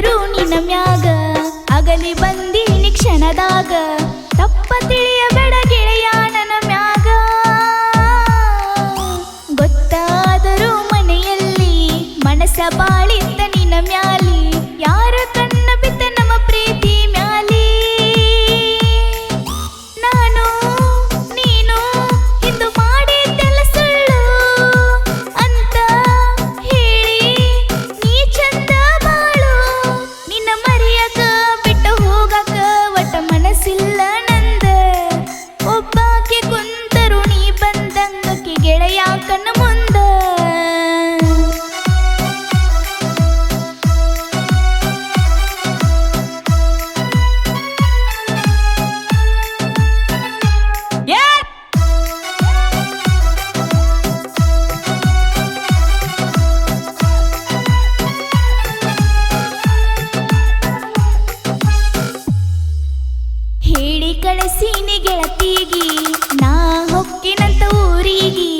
ಬಂದರು ನಿನ್ನ ಮ್ಯಾಗ ಅಗಲಿ ಬಂದಿ ನಿಕ್ಷಣದಾಗ. ತಪ್ಪ ತಿಳಿಯಬೇಡ ಗೆಳೆಯ ನನ್ನ ಮ್ಯಾಗ. ಗೊತ್ತಾದರೂ ಮನೆಯಲ್ಲಿ ಮನಸ್ಸ ಬಾ ಕಳಸಿನಿ ಗೆಳತಿಗಿ ನಾ ಹೊಕ್ಕಿನಂತ ಊರಿಗಿ.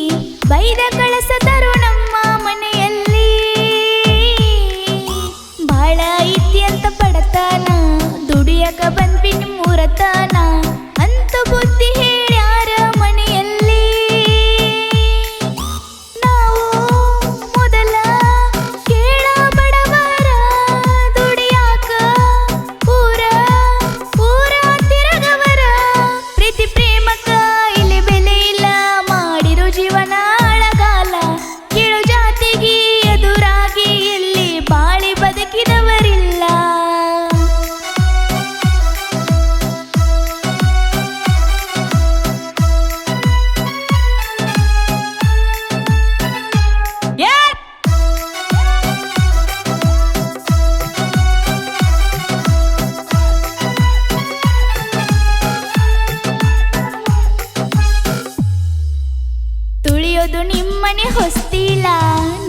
ಮನೆ ಹೊಸ್ತಿಲ್ಲ.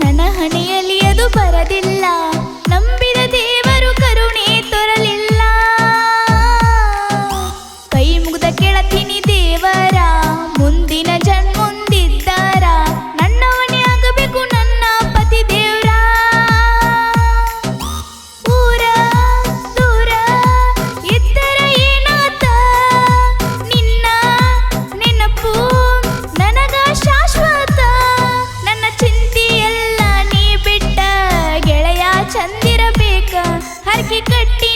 ನನ್ನ ಹಣೆಯಲ್ಲಿ ಅದು ಬರದಿಲ್ಲ. கட்டி